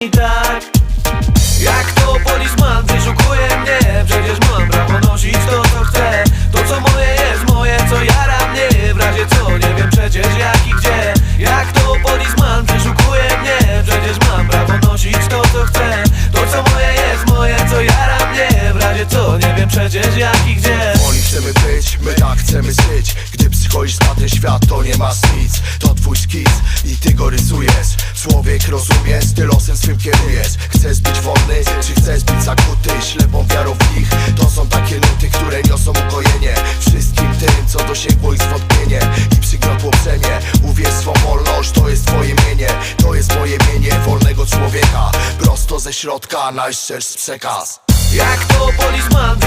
i tak Jak to polisman wyszukuje mnie. Przecież mam prawo nosić to co chcę. To co moje jest moje, co jara mnie W razie co nie wiem przecież jak i gdzie. Jak to polisman wyszukuje mnie. Przecież mam prawo nosić to co chcę. To co moje jest moje, co jara mnie W razie co nie wiem przecież jak i gdzie. Oni chcemy być, my tak chcemy żyć. Gdy przychodzisz na ten świat, to nie masz nic. To twój skiz i ty go rysujesz Człowiek rozumiesz, ty losem swym kierujesz Chcesz być wolny, czy chcesz być zakuty? Ślepą wiarą w nich. To są takie nuty, które niosą ukojenie. Wszystkim tym, co dosięgło ich zwątpienie. I przygniotło brzemię. Uwierz swą wolność, to jest twoje mienie. To jest moje mienie wolnego człowieka. Prosto ze środka, najszczerszy przekaz. Jak to polisman